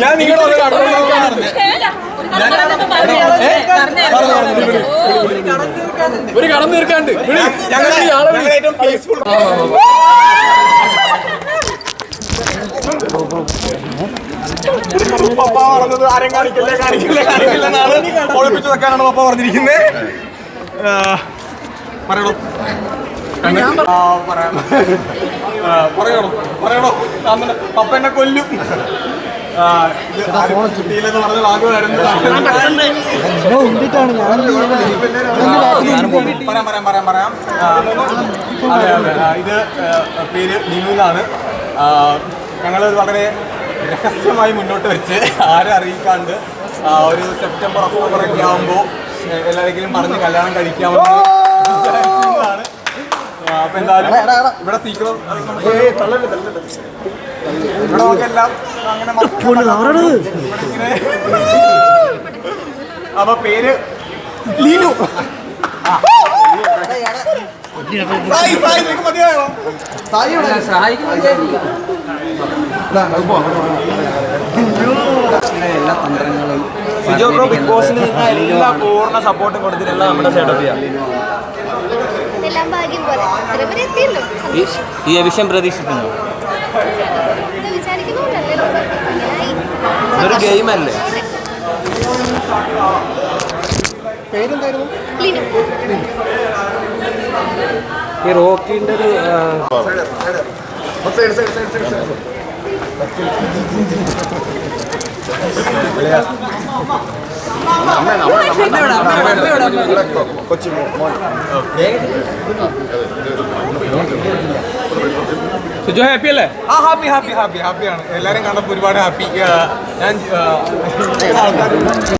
ഞാൻ നിങ്ങളോട് ഒരു കടം തീർക്കാണ്ട്. ഞങ്ങൾ ഏറ്റവും പീസ്ഫുൾ പപ്പ പറഞ്ഞത് ആരും കാണിക്കില്ല? കാണിക്കില്ല? കാണിക്കില്ല എന്നാണ് ഒളിപ്പിച്ചു വെക്കാനാണ് പപ്പ പറഞ്ഞിരിക്കുന്നത് ആ, പറയണോ പറയണോ പപ്പ എന്നെ കൊല്ലും. പറയാം പറയാം പറയാം പറയാം. അതെ അതെ. ഇത് പേര് ലിനു എന്നാണ് ഞങ്ങൾ വളരെ രഹസ്യമായി മുന്നോട്ട് വെച്ച് ആരും അറിയിക്കാണ്ട് ആ, ഒരു സെപ്റ്റംബർ ഒക്ടോബർ ഒക്കെ ആകുമ്പോൾ എല്ലാവരെങ്കിലും പറഞ്ഞ് കല്യാണം. ആ, അപ്പൊ എന്തായാലും ഇവിടെ സീക്രട്ട് ഇവിടെ നമുക്കെല്ലാം അങ്ങനെ അപ്പൊ പേര് ലീനു സായി സായി. നിനക്ക് തന്ത്രങ്ങളും സിജോ ബ്രോ ബിഗ് ബോസിന് എല്ലാ പൂർണ സപ്പോർട്ടും കൊടുത്തിട്ടുള്ള നമ്മുടെ സെറ്റപ്പ് എല്ലാം ഭാഗ്യം പോലെ. ഇത്ര വരെ എത്തിയല്ലോ. ഈ വിഷയം പ്രതീക്ഷിക്കുന്നു. ഇതൊരു ഗെയിം അല്ലേ? ലിനു. ഈ റോക്കിന്റെ ഒരു ഹാപ്പി ഹാപ്പി ഹാപ്പി ഹാപ്പി ഹാപ്പിയാണ് എല്ലാവരും കണ്ടപ്പോൾ ഒരുപാട് ഹാപ്പി ഞാൻ